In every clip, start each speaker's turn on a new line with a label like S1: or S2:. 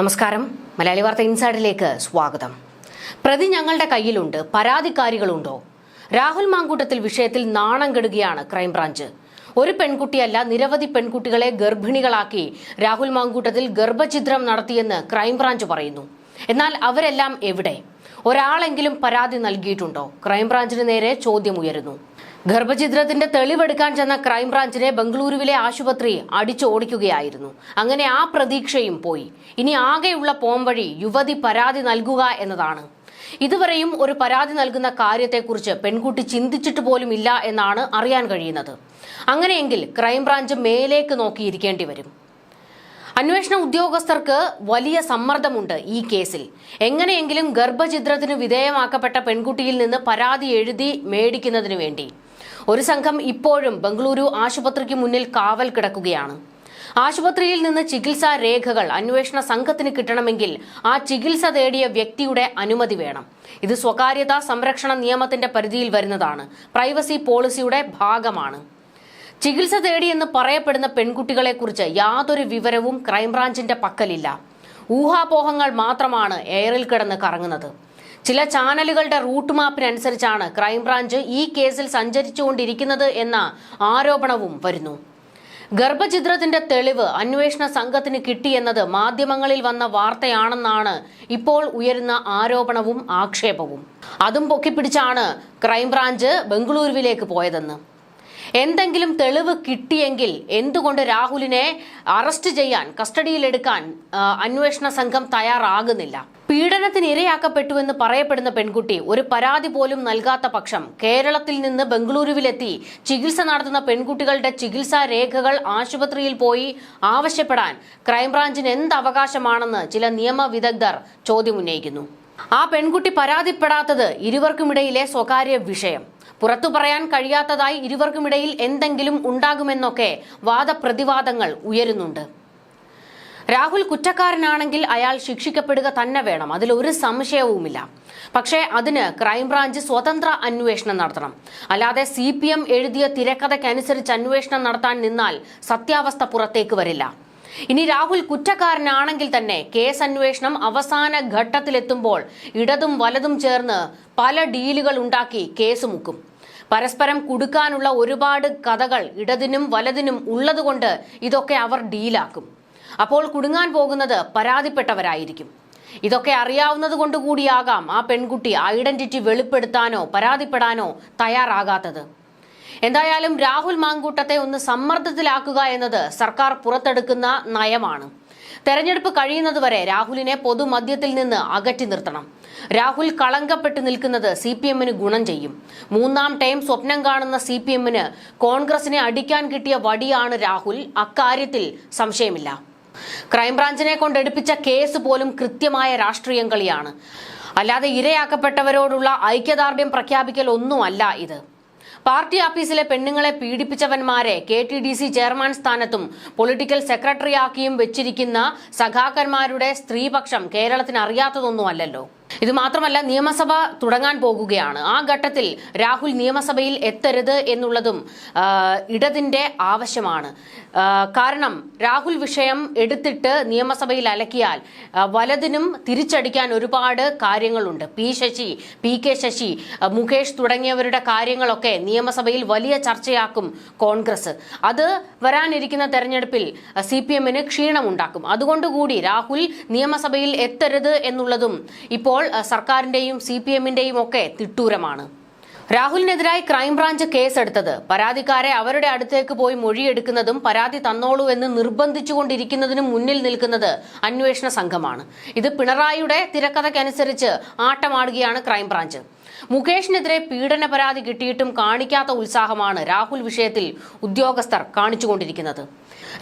S1: നമസ്കാരം. മലയാളി വാർത്ത ഇൻസൈഡിലേക്ക് സ്വാഗതം. പ്രതി ഞങ്ങളുടെ കയ്യിലുണ്ട്. പരാതിക്കാരികളുണ്ടോ? രാഹുൽ മാങ്കൂട്ടത്തിൽ വിഷയത്തിൽ നാണം കെടുകയാണ് ക്രൈംബ്രാഞ്ച്. ഒരു പെൺകുട്ടിയല്ല നിരവധി പെൺകുട്ടികളെ ഗർഭിണികളാക്കി രാഹുൽ മാങ്കൂട്ടത്തിൽ ഗർഭഛിദ്രം നടത്തിയെന്ന് ക്രൈംബ്രാഞ്ച് പറയുന്നു. എന്നാൽ അവരെല്ലാം എവിടെ? ഒരാളെങ്കിലും പരാതി നൽകിയിട്ടുണ്ടോ? ക്രൈംബ്രാഞ്ചിന് നേരെ ചോദ്യമുയരുന്നു ഗർഭഛിദ്രത്തിന്റെ തെളിവെടുക്കാൻ ചെന്ന ക്രൈംബ്രാഞ്ചിനെ ബംഗളൂരുവിലെ ആശുപത്രി അടിച്ചോടിക്കുകയായിരുന്നു. അങ്ങനെ ആ പ്രതീക്ഷയും പോയി. ഇനി ആകെയുള്ള പോംവഴി യുവതി പരാതി നൽകുക എന്നതാണ്. ഇതുവരെയും ഒരു പരാതി നൽകുന്ന കാര്യത്തെക്കുറിച്ച് പെൺകുട്ടി ചിന്തിച്ചിട്ട് പോലും ഇല്ല എന്നാണ് അറിയാൻ കഴിയുന്നത്. അങ്ങനെയെങ്കിൽ ക്രൈംബ്രാഞ്ച് മേലേക്ക് നോക്കിയിരിക്കേണ്ടി വരും. അന്വേഷണ ഉദ്യോഗസ്ഥർക്ക് വലിയ സമ്മർദ്ദമുണ്ട് ഈ കേസിൽ. എങ്ങനെയെങ്കിലും ഗർഭഛിദ്രത്തിന് വിധേയമാക്കപ്പെട്ട പെൺകുട്ടിയിൽ നിന്ന് പരാതി എഴുതി മേടിക്കുന്നതിന് വേണ്ടി. ഒരു സംഘം ഇപ്പോഴും ബംഗളൂരു ആശുപത്രിക്ക് മുന്നിൽ കാവൽ കിടക്കുകയാണ്. ആശുപത്രിയിൽ നിന്ന് ചികിത്സാ രേഖകൾ അന്വേഷണ സംഘത്തിന് കിട്ടണമെങ്കിൽ ആ ചികിത്സ തേടിയ വ്യക്തിയുടെ അനുമതി വേണം. ഇത് സ്വകാര്യതാ സംരക്ഷണ നിയമത്തിന്റെ പരിധിയിൽ വരുന്നതാണ്. പ്രൈവസി പോളിസിയുടെ ഭാഗമാണ്. ചികിത്സ തേടിയെന്ന് പറയപ്പെടുന്ന പെൺകുട്ടികളെക്കുറിച്ച് യാതൊരു വിവരവും ക്രൈംബ്രാഞ്ചിന്റെ പക്കലില്ല. ഊഹാപോഹങ്ങൾ മാത്രമാണ് എയറിൽ കിടന്ന് കറങ്ങുന്നത്. ചില ചാനലുകളുടെ റൂട്ട് മാപ്പിനനുസരിച്ചാണ് ക്രൈംബ്രാഞ്ച് ഈ കേസിൽ സഞ്ചരിച്ചുകൊണ്ടിരിക്കുന്നത് എന്ന ആരോപണവും വരുന്നു. ഗർഭഛിദ്രത്തിന്റെ തെളിവ് അന്വേഷണ സംഘത്തിന് കിട്ടിയെന്നത് മാധ്യമങ്ങളിൽ വന്ന വാർത്തയാണെന്നാണ് ഇപ്പോൾ ഉയരുന്ന ആരോപണവും ആക്ഷേപവും. അതും പൊക്കിപ്പിടിച്ചാണ് ക്രൈംബ്രാഞ്ച് ബംഗളൂരുവിലേക്ക് പോയതെന്ന്. എന്തെങ്കിലും തെളിവ് കിട്ടിയെങ്കിൽ എന്തുകൊണ്ട് രാഹുലിനെ അറസ്റ്റ് ചെയ്യാൻ കസ്റ്റഡിയിലെടുക്കാൻ അന്വേഷണ സംഘം തയ്യാറാകുന്നില്ല? പീഡനത്തിന് ഇരയാക്കപ്പെട്ടുവെന്ന് പറയപ്പെടുന്ന പെൺകുട്ടി ഒരു പരാതി പോലും നൽകാത്ത പക്ഷം കേരളത്തിൽ നിന്ന് ബംഗളൂരുവിലെത്തി ചികിത്സ നടത്തുന്ന പെൺകുട്ടികളുടെ ചികിത്സാ രേഖകൾ ആശുപത്രിയിൽ പോയി ആവശ്യപ്പെടാൻ ക്രൈംബ്രാഞ്ചിന് എന്ത് അവകാശമാണെന്ന് ചില നിയമ വിദഗ്ധർ ചോദ്യമുന്നയിക്കുന്നു. ആ പെൺകുട്ടി പരാതിപ്പെടാത്തത് ഇരുവർക്കുമിടയിലെ സ്വകാര്യ വിഷയം. പുറത്തു പറയാൻ കഴിയാത്തതായി ഇരുവർക്കുമിടയിൽ എന്തെങ്കിലും ഉണ്ടാകുമെന്നൊക്കെ വാദപ്രതിവാദങ്ങൾ ഉയരുന്നുണ്ട്. രാഹുൽ കുറ്റക്കാരനാണെങ്കിൽ അയാൾ ശിക്ഷിക്കപ്പെടുക തന്നെ വേണം. അതിൽ ഒരു സംശയവുമില്ല. പക്ഷേ അതിന് ക്രൈംബ്രാഞ്ച് സ്വതന്ത്ര അന്വേഷണം നടത്തണം. അല്ലാതെ സി പി എം എഴുതിയ തിരക്കഥയ്ക്കനുസരിച്ച് അന്വേഷണം നടത്താൻ നിന്നാൽ സത്യാവസ്ഥ പുറത്തേക്ക് വരില്ല. ഇനി രാഹുൽ കുറ്റക്കാരനാണെങ്കിൽ തന്നെ കേസ് അന്വേഷണം അവസാന ഘട്ടത്തിലെത്തുമ്പോൾ ഇടതും വലതും ചേർന്ന് പല ഡീലുകൾ ഉണ്ടാക്കി കേസ് മുക്കും. പരസ്പരം കൊടുക്കാനുള്ള ഒരുപാട് കഥകൾ ഇടതിനും വലതിനും ഉള്ളതുകൊണ്ട് ഇതൊക്കെ അവർ ഡീലാക്കും. അപ്പോൾ കുടുങ്ങാൻ പോകുന്നത് പരാതിപ്പെട്ടവരായിരിക്കും. ഇതൊക്കെ അറിയാവുന്നത് കൊണ്ട് കൂടിയാകാം ആ പെൺകുട്ടി ഐഡന്റിറ്റി വെളിപ്പെടുത്താനോ പരാതിപ്പെടാനോ തയ്യാറാകാത്തത്. എന്തായാലും രാഹുൽ മാങ്കൂട്ടത്തെ ഒന്ന് സമ്മർദ്ദത്തിലാക്കുക എന്നത് സർക്കാർ പുറത്തെടുക്കുന്ന നയമാണ്. തെരഞ്ഞെടുപ്പ് കഴിയുന്നതുവരെ രാഹുലിനെ പൊതുമധ്യത്തിൽ നിന്ന് അകറ്റി നിർത്തണം. രാഹുൽ കളങ്കപ്പെട്ട് നിൽക്കുന്നത് സി പി എമ്മിന് ഗുണം ചെയ്യും. മൂന്നാം ടൈം സ്വപ്നം കാണുന്ന സി പി എമ്മിന് കോൺഗ്രസിനെ അടിക്കാൻ കിട്ടിയ വടിയാണ് രാഹുൽ. അക്കാര്യത്തിൽ സംശയമില്ല. ക്രൈംബ്രാഞ്ചിനെ കൊണ്ടെടുപ്പിച്ച കേസ് പോലും കൃത്യമായ രാഷ്ട്രീയം കളിയാണ്. അല്ലാതെ ഇരയാക്കപ്പെട്ടവരോടുള്ള ഐക്യദാർഢ്യം പ്രഖ്യാപിക്കൽ ഒന്നുമല്ല ഇത്. പാർട്ടി ഓഫീസിലെ പെണ്ണുങ്ങളെ പീഡിപ്പിച്ചവന്മാരെ K T D C chairman സ്ഥാനത്തും പൊളിറ്റിക്കൽ സെക്രട്ടറിയാക്കിയും വെച്ചിരിക്കുന്ന സഖാക്കന്മാരുടെ സ്ത്രീപക്ഷം കേരളത്തിന് അറിയാത്തതൊന്നുമല്ലല്ലോ. ഇത് മാത്രമല്ല നിയമസഭ തുടങ്ങാൻ പോകുകയാണ്. ആ ഘട്ടത്തിൽ രാഹുൽ നിയമസഭയിൽ എത്തരുത് എന്നുള്ളതും ഇടതിന്റെ ആവശ്യമാണ്. കാരണം രാഹുൽ വിഷയം എടുത്തിട്ട് നിയമസഭയിൽ അലക്കിയാൽ വലതിനും തിരിച്ചടിക്കാൻ ഒരുപാട് കാര്യങ്ങളുണ്ട്. P Sasi P K Sasi Mukesh തുടങ്ങിയവരുടെ കാര്യങ്ങളൊക്കെ നിയമസഭയിൽ വലിയ ചർച്ചയാക്കും കോൺഗ്രസ്. അത് വരാനിരിക്കുന്ന തെരഞ്ഞെടുപ്പിൽ സി പി എമ്മിന് ക്ഷീണമുണ്ടാക്കും. അതുകൊണ്ടുകൂടി രാഹുൽ നിയമസഭയിൽ എത്തരുത് എന്നുള്ളതും ഇപ്പോൾ സർക്കാരിന്റെയും സി പി എമ്മിന്റെയും ഒക്കെ തിട്ടൂരമാണ്. രാഹുലിനെതിരായി ക്രൈംബ്രാഞ്ച് കേസെടുത്തത്. പരാതിക്കാരെ അവരുടെ അടുത്തേക്ക് പോയി മൊഴിയെടുക്കുന്നതും പരാതി തന്നോളൂ എന്ന് നിർബന്ധിച്ചുകൊണ്ടിരിക്കുന്നതിനും മുന്നിൽ നിൽക്കുന്നത് അന്വേഷണ സംഘമാണ്. ഇത് പിണറായിയുടെ തിരക്കഥയ്ക്കനുസരിച്ച് ആട്ടമാടുകയാണ് ക്രൈംബ്രാഞ്ച്. മുകേഷിനെതിരെ പീഡന പരാതി കിട്ടിയിട്ടും കാണിക്കാത്ത ഉത്സാഹമാണ് രാഹുൽ വിഷയത്തിൽ ഉദ്യോഗസ്ഥർ കാണിച്ചുകൊണ്ടിരിക്കുന്നത്.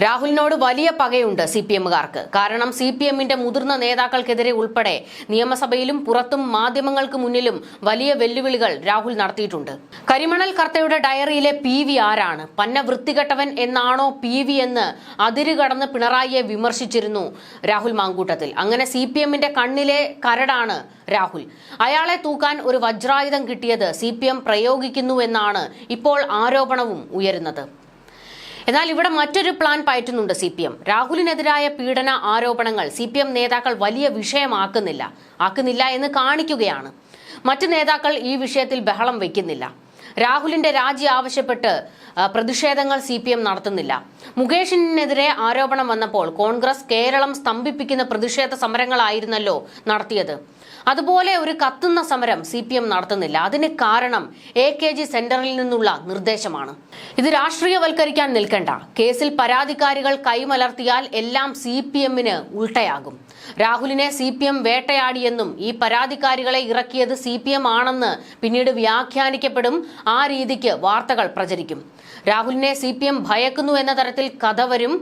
S1: രാഹുലിനോട് വലിയ പകയുണ്ട് സി പി എമ്മുകാർക്ക്. കാരണം സി പി എമ്മിന്റെ മുതിർന്ന നേതാക്കൾക്കെതിരെ ഉൾപ്പെടെ നിയമസഭയിലും പുറത്തും മാധ്യമങ്ങൾക്ക് മുന്നിലും വലിയ വെല്ലുവിളികൾ രാഹുൽ നടത്തിയിട്ടുണ്ട്. കരിമണൽ കർത്തയുടെ ഡയറിയിലെ പി വി ആരാണ്? പന്ന വൃത്തികെട്ടവൻ എന്നാണോ പി വി എന്ന് അതിരുകടന്ന് പിണറായിയെ വിമർശിച്ചിരുന്നു രാഹുൽ മാങ്കൂട്ടത്തിൽ. അങ്ങനെ സി പി എമ്മിന്റെ കണ്ണിലെ കരടാണ് രാഹുൽ. അയാളെ തൂക്കാൻ ഒരു വജ്രായുധം കിട്ടിയത് സി പി എം പ്രയോഗിക്കുന്നുവെന്നാണ് ഇപ്പോൾ ആരോപണവും ഉയരുന്നത്. എന്നാൽ ഇവിടെ മറ്റൊരു പ്ലാൻ പയറ്റുന്നുണ്ട് സി പി എം രാഹുലിനെതിരായ പീഡന ആരോപണങ്ങൾ സി പി എം നേതാക്കൾ വലിയ വിഷയമാക്കുന്നില്ല. ആക്കുന്നില്ല എന്ന് കാണിക്കുകയാണ്. മറ്റ് നേതാക്കൾ ഈ വിഷയത്തിൽ ബഹളം വയ്ക്കുന്നില്ല രാഹുലിന്റെ രാജി ആവശ്യപ്പെട്ട് പ്രതിഷേധങ്ങൾ സി പി എം നടത്തുന്നില്ല. മുകേഷിനെതിരെ ആരോപണം വന്നപ്പോൾ കോൺഗ്രസ് കേരളം സ്തംഭിപ്പിക്കുന്ന പ്രതിഷേധ സമരങ്ങളായിരുന്നല്ലോ നടത്തിയത്. അതുപോലെ ഒരു കത്തുന്ന സമരം സി പി എം നടത്തുന്നില്ല. അതിന് കാരണം എ കെ ജി സെന്ററിൽ നിന്നുള്ള നിർദ്ദേശമാണ്. ഇത് രാഷ്ട്രീയവൽക്കരിക്കാൻ നിൽക്കണ്ട. കേസിൽ പരാതിക്കാരികൾ കൈമലർത്തിയാൽ എല്ലാം സി പി എമ്മിന് ഉൾട്ടയാകും. രാഹുലിനെ സി പി എം വേട്ടയാടിയെന്നും ഈ പരാതിക്കാരികളെ ഇറക്കിയത് സി പി എം ആണെന്ന് പിന്നീട് വ്യാഖ്യാനിക്കപ്പെടും. ആ രീതിക്ക് വാർത്തകൾ പ്രചരിക്കും. രാഹുലിനെ സി പി എം ഭയക്കുന്നു എന്ന തരത്തിൽ കഥ വരും.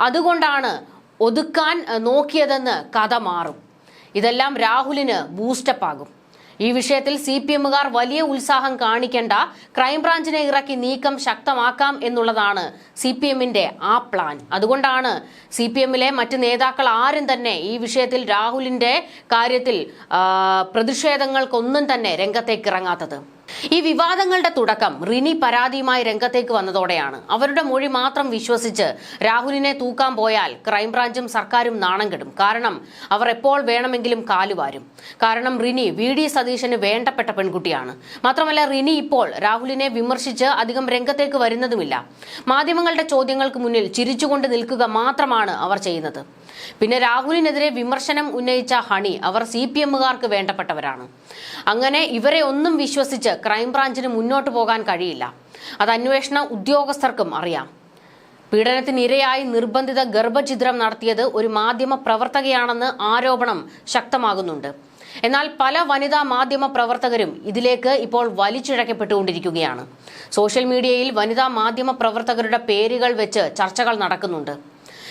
S1: അതുകൊണ്ടാണ് ഒതുക്കാൻ നോക്കിയതെന്ന് കഥ മാറും. ഇതെല്ലാം രാഹുലിന് ബൂസ്റ്റപ്പ് ആകും. ഈ വിഷയത്തിൽ സി പി എമ്മുകാർ വലിയ ഉത്സാഹം കാണിക്കേണ്ട ക്രൈംബ്രാഞ്ചിനെ ഇറക്കി നീക്കം ശക്തമാക്കാം എന്നുള്ളതാണ് സി പി എമ്മിന്റെ ആ പ്ലാൻ അതുകൊണ്ടാണ് സി പി എമ്മിലെ മറ്റ് നേതാക്കൾ ആരും തന്നെ ഈ വിഷയത്തിൽ രാഹുലിന്റെ കാര്യത്തിൽ പ്രതിഷേധങ്ങൾക്കൊന്നും തന്നെ രംഗത്തേക്ക് ഇറങ്ങാത്തത്. ഈ വിവാദങ്ങളുടെ തുടക്കം റിനി പരാതിയുമായി രംഗത്തേക്ക് വന്നതോടെയാണ്. അവരുടെ മൊഴി മാത്രം വിശ്വസിച്ച് രാഹുലിനെ തൂക്കാൻ പോയാൽ ക്രൈംബ്രാഞ്ചും സർക്കാരും നാണം കെടും. കാരണം അവർ എപ്പോൾ വേണമെങ്കിലും കാലുവാരും കാരണം റിനി വി ഡി സതീശന് വേണ്ടപ്പെട്ട പെൺകുട്ടിയാണ്. മാത്രമല്ല റിനി ഇപ്പോൾ രാഹുലിനെ വിമർശിച്ച് അധികം രംഗത്തേക്ക് വരുന്നതുമില്ല. മാധ്യമങ്ങളുടെ ചോദ്യങ്ങൾക്ക് മുന്നിൽ ചിരിച്ചുകൊണ്ട് നിൽക്കുക മാത്രമാണ് അവർ ചെയ്യുന്നത്. പിന്നെ രാഹുലിനെതിരെ വിമർശനം ഉന്നയിച്ച ഹണി അവർ സി പി എമ്മുകാർക്ക് വേണ്ടപ്പെട്ടവരാണ്. അങ്ങനെ ഇവരെ ഒന്നും വിശ്വസിച്ച് ക്രൈംബ്രാഞ്ചിന് മുന്നോട്ട് പോകാൻ കഴിയില്ല. അത് അന്വേഷണ ഉദ്യോഗസ്ഥർക്കും അറിയാം. പീഡനത്തിനിരയായി നിർബന്ധിത ഗർഭഛിദ്രം നടത്തിയത് ഒരു മാധ്യമ പ്രവർത്തകയാണെന്ന് ആരോപണം ശക്തമാകുന്നുണ്ട്. എന്നാൽ പല വനിതാ മാധ്യമ പ്രവർത്തകരും ഇതിലേക്ക് ഇപ്പോൾ വലിച്ചിഴക്കപ്പെട്ടുകൊണ്ടിരിക്കുകയാണ്. സോഷ്യൽ മീഡിയയിൽ വനിതാ മാധ്യമ പ്രവർത്തകരുടെ പേരുകൾ വെച്ച് ചർച്ചകൾ നടക്കുന്നുണ്ട്.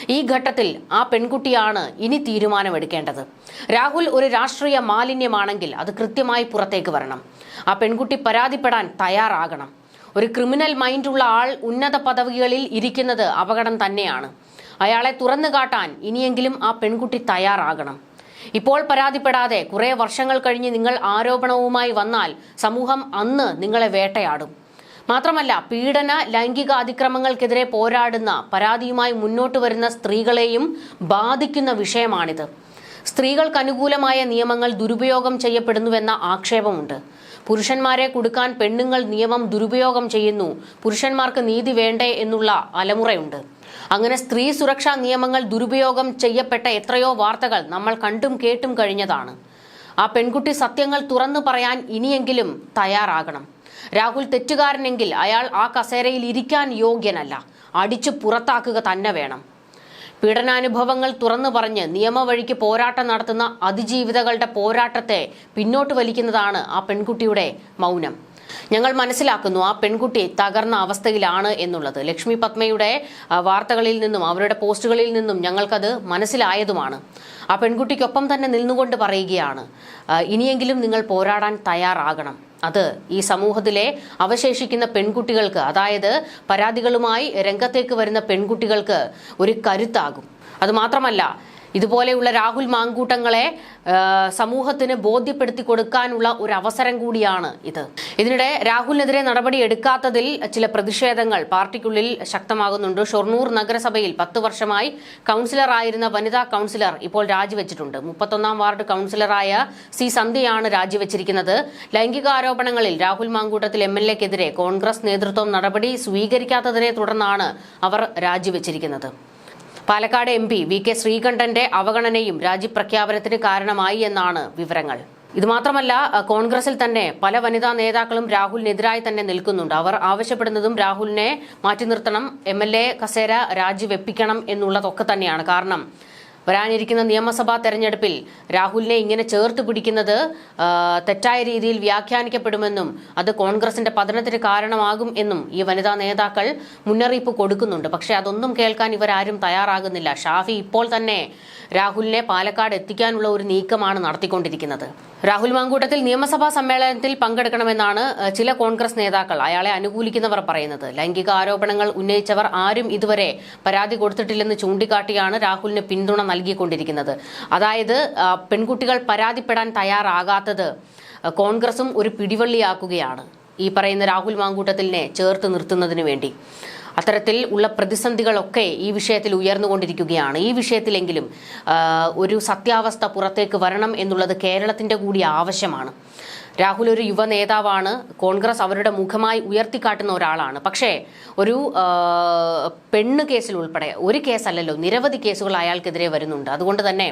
S1: ഈ ഘട്ടത്തിൽ ആ പെൺകുട്ടിയാണ് ഇനി തീരുമാനമെടുക്കേണ്ടത്. രാഹുൽ ഒരു രാഷ്ട്രീയ മാലിന്യമാണെങ്കിൽ അത് കൃത്യമായി പുറത്തേക്ക് വരണം. ആ പെൺകുട്ടി പരാതിപ്പെടാൻ തയ്യാറാകണം. ഒരു ക്രിമിനൽ മൈൻഡുള്ള ആൾ ഉന്നത പദവികളിൽ ഇരിക്കുന്നത് അപകടം തന്നെയാണ്. അയാളെ തുറന്നു കാട്ടാൻ ഇനിയെങ്കിലും ആ പെൺകുട്ടി തയ്യാറാകണം. ഇപ്പോൾ പരാതിപ്പെടാതെ കുറേ വർഷങ്ങൾ കഴിഞ്ഞ് നിങ്ങൾ ആരോപണവുമായി വന്നാൽ സമൂഹം അന്ന് നിങ്ങളെ വേട്ടയാടും. മാത്രമല്ല പീഡന ലൈംഗിക അതിക്രമങ്ങൾക്കെതിരെ പോരാടുന്ന പരാതിയുമായി മുന്നോട്ട് വരുന്ന സ്ത്രീകളെയും ബാധിക്കുന്ന വിഷയമാണിത്. സ്ത്രീകൾക്ക് അനുകൂലമായ നിയമങ്ങൾ ദുരുപയോഗം ചെയ്യപ്പെടുന്നുവെന്ന ആക്ഷേപമുണ്ട്. പുരുഷന്മാരെ കൊടുക്കാൻ പെണ്ണുങ്ങൾ നിയമം ദുരുപയോഗം ചെയ്യുന്നു. പുരുഷന്മാർക്ക് നീതി വേണ്ടേ എന്നുള്ള അലമുറയുണ്ട്. അങ്ങനെ സ്ത്രീ സുരക്ഷാ നിയമങ്ങൾ ദുരുപയോഗം ചെയ്യപ്പെട്ട എത്രയോ വാർത്തകൾ നമ്മൾ കണ്ടും കേട്ടും കഴിഞ്ഞതാണ്. ആ പെൺകുട്ടി സത്യങ്ങൾ തുറന്നു പറയാൻ ഇനിയെങ്കിലും തയ്യാറാകണം. രാഹുൽ തെറ്റുകാരനെങ്കിൽ അയാൾ ആ കസേരയിൽ ഇരിക്കാൻ യോഗ്യനല്ല. അടിച്ചു പുറത്താക്കുക തന്നെ വേണം. പീഡനാനുഭവങ്ങൾ തുറന്നു പറഞ്ഞ് നിയമവഴിക്ക് പോരാട്ടം നടത്തുന്ന അതിജീവിതകളുടെ പോരാട്ടത്തെ പിന്നോട്ട് വലിക്കുന്നതാണ് ആ പെൺകുട്ടിയുടെ മൗനം. ഞങ്ങൾ മനസ്സിലാക്കുന്നു ആ പെൺകുട്ടി തകർന്ന അവസ്ഥയിലാണ് എന്നുള്ളത്. ലക്ഷ്മി പത്മയുടെ വാർത്തകളിൽ നിന്നും അവരുടെ പോസ്റ്റുകളിൽ നിന്നും ഞങ്ങൾക്കത് മനസ്സിലായതുമാണ്. ആ പെൺകുട്ടിക്കൊപ്പം തന്നെ നിന്നുകൊണ്ട് പറയുകയാണ് ഇനിയെങ്കിലും നിങ്ങൾ പോരാടാൻ തയ്യാറാകണം. അത് ഈ സമൂഹത്തിലെ അവശേഷിക്കുന്ന പെൺകുട്ടികൾക്ക് അതായത് പരാതികളുമായി രംഗത്തേക്ക് വരുന്ന പെൺകുട്ടികൾക്ക് ഒരു കരുത്താകും. അത് മാത്രമല്ല ഇതുപോലെയുള്ള രാഹുൽ മാങ്കൂട്ടങ്ങളെ സമൂഹത്തിന് ബോധ്യപ്പെടുത്തി കൊടുക്കാനുള്ള ഒരു അവസരം കൂടിയാണ് ഇത്. ഇതിനിടെ രാഹുലിനെതിരെ നടപടി എടുക്കാത്തതിൽ ചില പ്രതിഷേധങ്ങൾ പാർട്ടിക്കുള്ളിൽ ശക്തമാകുന്നുണ്ട്. ഷൊർണൂർ നഗരസഭയിൽ പത്ത് വർഷമായി കൗൺസിലറായിരുന്ന വനിതാ കൗൺസിലർ ഇപ്പോൾ രാജിവെച്ചിട്ടുണ്ട്. മുപ്പത്തൊന്നാം വാർഡ് കൗൺസിലറായ സി സന്ധ്യയാണ് രാജിവെച്ചിരിക്കുന്നത്. ലൈംഗികാരോപണങ്ങളിൽ രാഹുൽ മാങ്കൂട്ടത്തിൽ എം എൽ എക്കെതിരെ കോൺഗ്രസ് നേതൃത്വം നടപടി സ്വീകരിക്കാത്തതിനെ തുടർന്നാണ് അവർ രാജിവെച്ചിരിക്കുന്നത്. Palakkad M P V K ശ്രീകണ്ഠന്റെ അവഗണനയും രാജിപ്രഖ്യാപനത്തിന് കാരണമായി എന്നാണ് വിവരങ്ങൾ. ഇതുമാത്രമല്ല മാത്രമല്ല കോൺഗ്രസിൽ തന്നെ പല വനിതാ നേതാക്കളും രാഹുലിനെതിരായി തന്നെ നിൽക്കുന്നുണ്ട്. അവർ ആവശ്യപ്പെടുന്നതും രാഹുലിനെ മാറ്റി നിർത്തണം എം എൽ എ കസേര രാജിവെപ്പിക്കണം എന്നുള്ളതൊക്കെ തന്നെയാണ്. കാരണം വരാനിരിക്കുന്ന നിയമസഭാ തെരഞ്ഞെടുപ്പിൽ രാഹുലിനെ ഇങ്ങനെ ചേർത്ത് പിടിക്കുന്നത് തെറ്റായ രീതിയിൽ വ്യാഖ്യാനിക്കപ്പെടുമെന്നും അത് കോൺഗ്രസിന്റെ പതനത്തിന് കാരണമാകും എന്നും ഈ വനിതാ നേതാക്കൾ മുന്നറിയിപ്പ് കൊടുക്കുന്നുണ്ട്. പക്ഷേ അതൊന്നും കേൾക്കാൻ ഇവരാരും തയ്യാറാകുന്നില്ല. ഷാഫി ഇപ്പോൾ തന്നെ രാഹുലിനെ പാലക്കാട് എത്തിക്കാനുള്ള ഒരു നീക്കമാണ് നടത്തിക്കൊണ്ടിരിക്കുന്നത്. രാഹുൽ മാങ്കൂട്ടത്തിൽ നിയമസഭാ സമ്മേളനത്തിൽ പങ്കെടുക്കണമെന്നാണ് ചില കോൺഗ്രസ് നേതാക്കൾ അയാളെ അനുകൂലിക്കുന്നവർ പറയുന്നത്. ലൈംഗിക ആരോപണങ്ങൾ ഉന്നയിച്ചവർ ആരും ഇതുവരെ പരാതി കൊടുത്തിട്ടില്ലെന്ന് ചൂണ്ടിക്കാട്ടിയാണ് രാഹുലിന് പിന്തുണ നൽകിക്കൊണ്ടിരിക്കുന്നത്. അതായത് പെൺകുട്ടികൾ പരാതിപ്പെടാൻ തയ്യാറാകാത്തത് കോൺഗ്രസും ഒരു പിടിവള്ളിയാക്കുകയാണ് ഈ പറയുന്ന രാഹുൽ മാങ്കൂട്ടത്തിലിനെ ചേർത്ത് നിർത്തുന്നതിന് വേണ്ടി. അത്തരത്തിൽ ഉള്ള പ്രതിസന്ധികളൊക്കെ ഈ വിഷയത്തിൽ ഉയർന്നുകൊണ്ടിരിക്കുകയാണ്. ഈ വിഷയത്തിലെങ്കിലും ഒരു സത്യാവസ്ഥ പുറത്തേക്ക് വരണം എന്നുള്ളത് കേരളത്തിന്റെ കൂടി ആവശ്യമാണ്. രാഹുൽ ഒരു യുവ നേതാവാണ്. കോൺഗ്രസ് അവരുടെ മുഖമായി ഉയർത്തിക്കാട്ടുന്ന ഒരാളാണ്. പക്ഷേ ഒരു പെണ്ണ് കേസിൽ ഉൾപ്പെടെ ഒരു കേസല്ലല്ലോ നിരവധി കേസുകൾ അയാൾക്കെതിരെ വരുന്നുണ്ട്. അതുകൊണ്ട് തന്നെ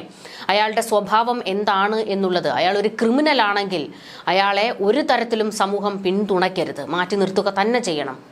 S1: അയാളുടെ സ്വഭാവം എന്താണ് എന്നുള്ളത് അയാൾ ഒരു ക്രിമിനൽ ആണെങ്കിൽ അയാളെ ഒരു തരത്തിലും സമൂഹം പിന്തുണയ്ക്കരുത്. മാറ്റി നിർത്തുക തന്നെ ചെയ്യണം.